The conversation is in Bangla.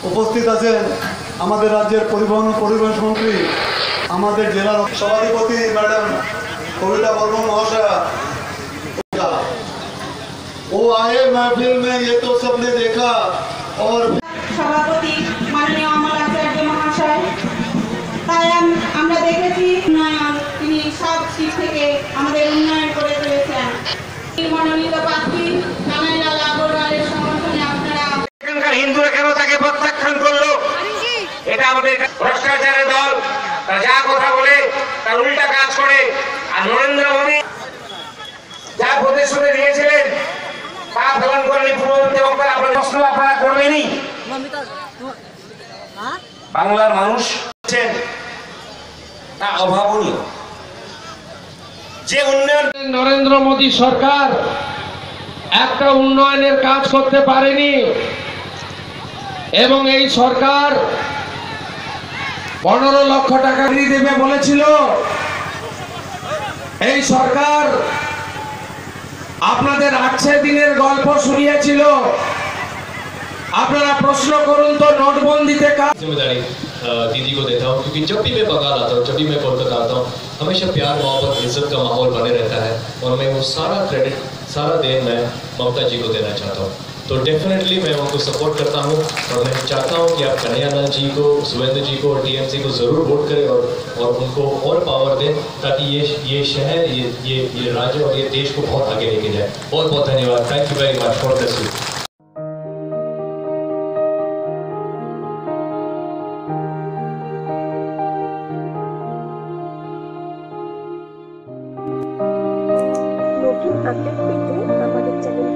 আছেন আমাদের রাজ্যের পরিবহন ও পরিবেশ মন্ত্রী আমাদের জেলার সভাধিপতি ম্যাডাম কবিতা বর্মন মহাশয়া वो आए महफिल में ये तो सबने देखा और সভাপতি মাননীয় অমল আচার্য মহাশয় তাই আম- আমরা দেখেছি উন্নয়ন তিনি সব দিক থেকে আমাদের উন্নয়ন করে তুলেছেন এই মনোনীত প্রার্থী কানাইলাল ভ্রষ্টাচারের দল যা কথা বলে, তার উল্টা কাজ করে। আর নরেন্দ্র মোদী যা প্রতিশ্রুতি দিয়েছিলেন, তা পালন করেনি পূর্ববর্তী আপনার প্রশ্ন আপনারা বাংলার মানুষ তা অভাবনীয়। যে উন্নয়ন নরেন্দ্র মোদী সরকার একটা উন্নয়নের কাজ করতে পারেনি, এবং এই সরকার পনেরো লক্ষ টাকা দিয়ে দেবে বলেছিল এই সরকার আপনাদের আটশো দিনের গল্প শুনিয়েছিল আপনারা প্রশ্ন করুন তো নোটবন্দিতে কাজ जिम्मेदारी अ, दीदी को देता हूँ क्योंकि जब भी मैं बंगाल आता हूँ जब भी मैं कोलकाता आता हूँ हमेशा प्यार मोहब्बत इज्जत का माहौल बने रहता है और मैं वो सारा क्रेडिट सारा देन मैं ममता जी को देना चाहता हूँ तो डेफिनेटली मैं उनको सपोर्ट करता हूँ और मैं चाहता हूँ कि आप कन्हैयालाल जी को सुवेंद्र जी को और टीएमसी को ज़रूर वोट करें और और उनको और पावर दें ताकि ये ये शहर ये ये ये राज्य और ये देश को बहुत आगे लेके जाए बहुत बहुत धन्यवाद thank you very much for this নতুন আপডেট পেতে আমাদের চ্যানেলটিকে